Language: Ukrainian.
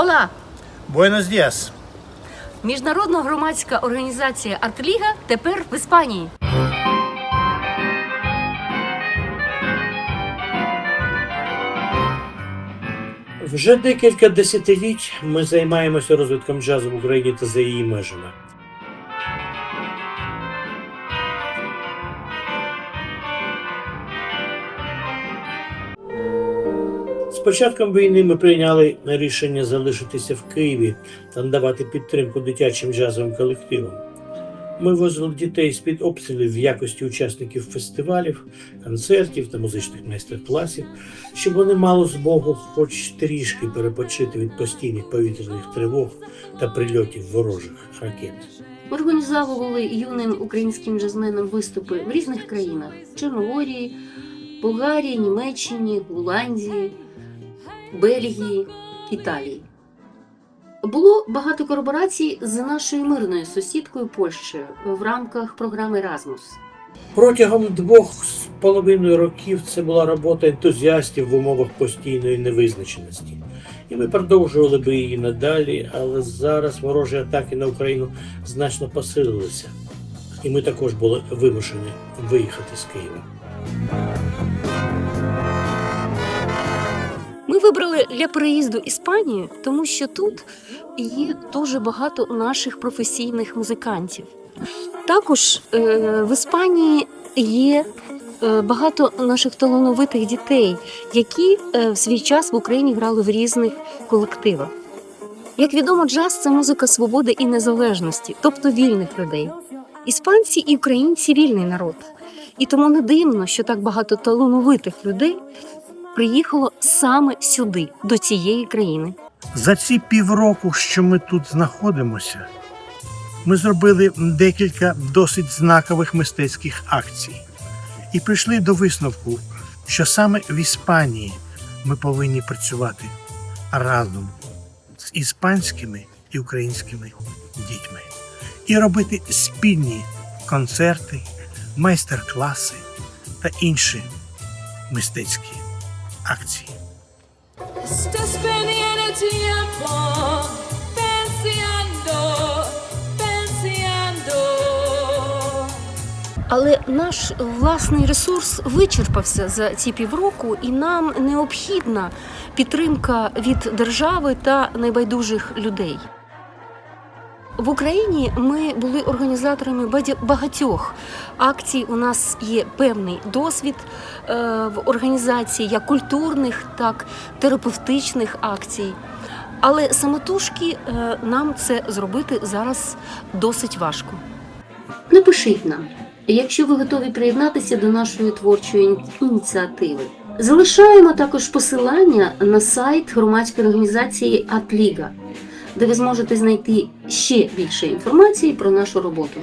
Ола! Buenos días. Міжнародна громадська організація Артліга тепер в Іспанії. Вже декілька десятиліть ми займаємося розвитком джазу в Україні та за її межами. З початком війни ми прийняли рішення залишитися в Києві та надавати підтримку дитячим джазовим колективам. Ми возили дітей з-під обстрілів в якості учасників фестивалів, концертів та музичних майстер-класів, щоб вони мали змогу хоч трішки перепочити від постійних повітряних тривог та прильотів ворожих ракет. Організовували юним українським джазменам виступи в різних країнах: Чорногорії, Болгарії, Німеччині, Голландії, Бельгії, Італії. Було багато колаборацій з нашою мирною сусідкою Польщею в рамках програми Erasmus. Протягом двох з половиною років це була робота ентузіастів в умовах постійної невизначеності. І ми продовжували би її надалі, але зараз ворожі атаки на Україну значно посилилися. І ми також були вимушені виїхати з Києва. Вибрали для переїзду Іспанію, тому що тут є дуже багато наших професійних музикантів. Також е, в Іспанії є е, багато наших талановитих дітей, які е, в свій час в Україні грали в різних колективах. Як відомо, джаз це музика свободи і незалежності, тобто вільних людей. Іспанці і українці вільний народ. І тому не дивно, що так багато талановитих людей приїхало саме сюди, до цієї країни. За ці півроку, що ми тут знаходимося, ми зробили декілька досить знакових мистецьких акцій і прийшли до висновку, що саме в Іспанії ми повинні працювати разом з іспанськими і українськими дітьми і робити спільні концерти, майстер-класи та інші мистецькі pensando. Але наш власний ресурс вичерпався за ці півроку, і нам необхідна підтримка від держави та найбайдужих людей. В Україні ми були організаторами багатьох акцій. У нас є певний досвід е, в організації як культурних, так терапевтичних акцій. Але самотужки е, нам це зробити зараз досить важко. Напишіть нам, якщо ви готові приєднатися до нашої творчої ініціативи. Залишаємо також посилання на сайт громадської організації Атліга, де ви зможете знайти ще більше інформації про нашу роботу.